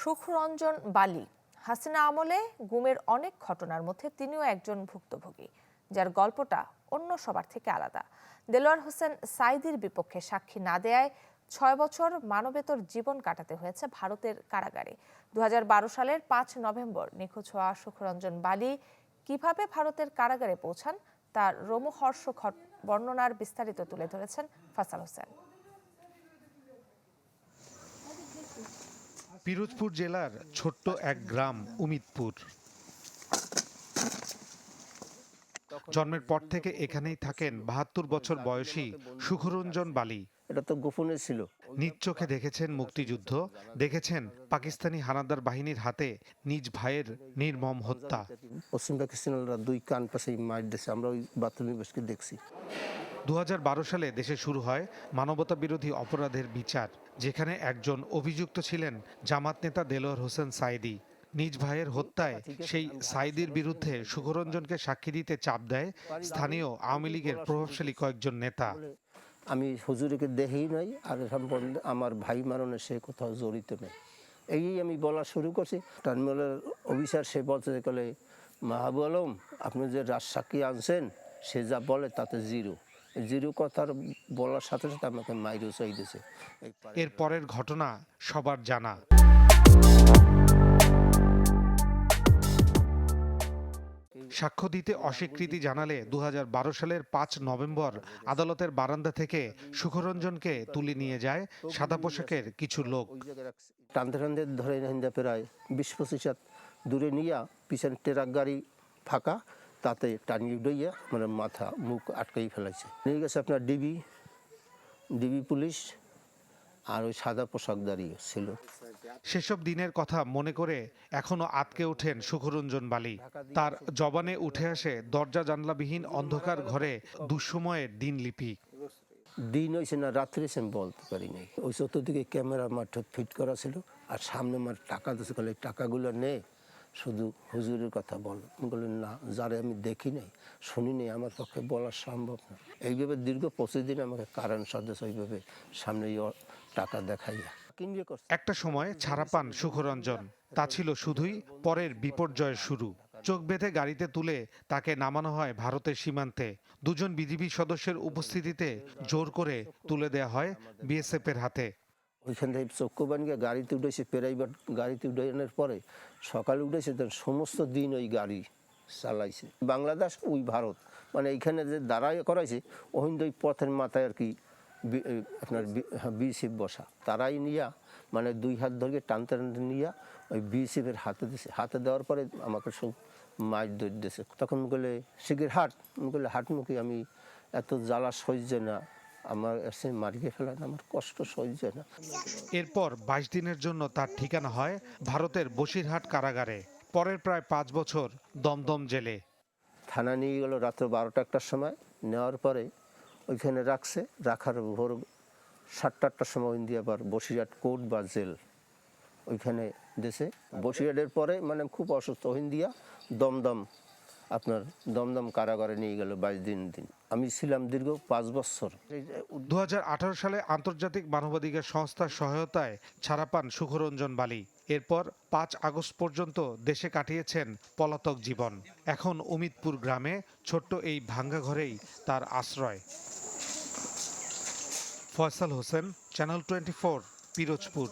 সুখরঞ্জন বালি। হাসিনা আমলে গুমের অনেক ঘটনার মধ্যে তিনিও একজন ভুক্তভোগী, যার গল্পটা অন্য সবার থেকে আলাদা। দেলোয়ার হোসেন সাইদির বিপক্ষে সাক্ষী না দেয়ায় ছয় বছর মানবেতর জীবন কাটাতে হয়েছে ভারতের কারাগারে। দু হাজার বারো সালের পাঁচ নভেম্বর নিখোঁজ হওয়া সুখরঞ্জন বালি কীভাবে ভারতের কারাগারে পৌঁছান, তার রোমহর্ষক বর্ণনার বিস্তারিত তুলে ধরেছেন ফাসাল হোসেন। পিরোজপুর জেলার ছোট্ট এক গ্রাম উমিদপুর। জন্মের পর থেকে এখানেই থাকেন বাহাত্তর বছর বয়সী সুখরঞ্জন বালি। এটা তো গোপনে ছিল। নিজ চোখে দেখেছেন মুক্তিযুদ্ধ দেখেছেন পাকিস্তানি হানাদার বাহিনীর হাতে নিজ ভাইয়ের নির্মম হত্যা। পশ্চিম পাকিস্তানরা দুই কান পাশে মার দিয়েছে আমরা ওই বাথরুমে বসে দেখছি। দু হাজার বারো সালে দেশে শুরু হয় মানবতা বিরোধী অপরাধের বিচার। যেখানে একজন অভিযুক্ত ছিলেন জামাত নেতা দেলোয়ার হোসেন সাইদি। নিজ ভাইয়ের হত্যায় সেই সাইদির বিরুদ্ধে সুখরঞ্জনকে সাক্ষী দিতে চাপ দেয় স্থানীয় আওয়ামী লীগের প্রভাবশালী কয়েকজন নেতা। আমি হুজুরকে দেখেই নাই, আর সম্বন্ধে আমার ভাই মারণে সে কোথাও জড়িত নেই। এই আমি বলা শুরু করছি। টার্মিনালের অফিসার সে বলতে গেলে মাহাবু আলম, আপনি যে রাজ সাক্ষী আনছেন, সে যা বলে তাতে জিরো। জিরো কথার বলার সাথে সাথে আমাকে মাইরও এর পরের ঘটনা সবার জানা। সাক্ষ্য দিতে অস্বীকৃতি জানালে দু সালের পাঁচ নভেম্বর আদালতের বারান্দা থেকে সুখরঞ্জনকে তুলে নিয়ে যায় সাদা পোশাকের কিছু লোক। টানতে টানতে ধরে প্রায় বিশ পঁচিশ দূরে নিয়া পিছনে ট্রাক গাড়ি ফাঁকা। তাতে টানিয়ে উড়াইয়া মানে মাথা মুখ আটকাই ফেলাইছে। নিয়ে গেছে আপনার ডিবি ডিবি পুলিশ আর ওই সাদা পোশাকদারি ছিল। সেসব দিনের কথা মনে করে এখনও আতকে ওঠেন সুখরঞ্জন বালি। তার জবানে উঠে আসে দরজা জানলাবিহীন অন্ধকার ঘরে দুঃসময়ের দিনলিপি দিন হয়েছে না রাত্রে আমি বলতে পারি নাই। ওই চতুর্দিকে ক্যামেরা মাঠ ফিট করা ছিল আর সামনে আমার টাকা দিয়েছে টাকাগুলো নে। শুধু হুজুরের কথা বল, বললেন, না, যারে আমি দেখি নাই, শুনি নাই, আমার পক্ষে বলা সম্ভব না। এইভাবে দীর্ঘ পঁচিশ দিন আমাকে কারণ সদস্য ওইভাবে সামনে টাকা দেখাইয়া একটা সময় ছাড়া পান সুখরঞ্জন। তা ছিল শুধুই পরের বিপর্যয়ের শুরু। চোখ বেঁধে গাড়িতে তুলে তাকে নামানো হয় ভারতের সীমান্তে। দুজন বিজিবি সদস্যের উপস্থিতিতে জোর করে তুলে দেয়া হয় বিএসএফ এর হাতে। ওইখান থেকে চক্ষু বানিয়ে গাড়িতে উঠেছে, প্রাইভেট গাড়িতে উঠানোর পরে সকালে উঠেছে তার সমস্ত দিন ওই গাড়ি চালাইছে। বাংলাদেশ ওই ভারত মানে এইখানে যে দাঁড়াই করাইছে ওহিন ওই পথের মাথায় আর কি আপনার বিসিপ বসা। তারাই নিয়া মানে দুই হাত ধরে টানতে টানতে নিয়া ওই বিসিপের হাতে দিছে। হাতে দেওয়ার পরে আমাকে সব মাছ দৌড় দিয়েছে তখন বলে শিগের হাট। বলে হাট মুখে আমি এত জ্বালা সহ্য না। আমার এসে মারিয়ে ফেলেন আমার কষ্ট সহ্য না। এরপর বাইশ দিনের জন্য তার ঠিকানা হয় ভারতের বসিরহাট কারাগারে। পরের প্রায় পাঁচ বছর দমদম জেলে। থানা নিয়ে গেল রাত্র বারোটা একটার সময়। নেওয়ার পরে ওইখানে রাখছে। রাখার ভোর সাতটা আটটার সময় দিয়ে আবার বসিরহাট কোর্ট বা জেল ওইখানে দেশে বসিরহাটের পরে মানে খুব অসুস্থ। ওইন দিয়া দমদম আপনার দমদম কারাগারে নিয়ে গেল বাইশ দিন দিন। আমি ছিলাম দীর্ঘ পাঁচ বছর। দু সালে আন্তর্জাতিক মানবাধিকার সংস্থার সহায়তায় ছাড়া পান সুখরঞ্জন বালি। এরপর পাঁচ আগস্ট পর্যন্ত দেশে কাটিয়েছেন পলাতক জীবন। এখন উমিদপুর গ্রামে ছোট্ট এই ভাঙ্গা ঘরেই তার আশ্রয়। Faisal Hossain, channel twenty four, Pirojpur.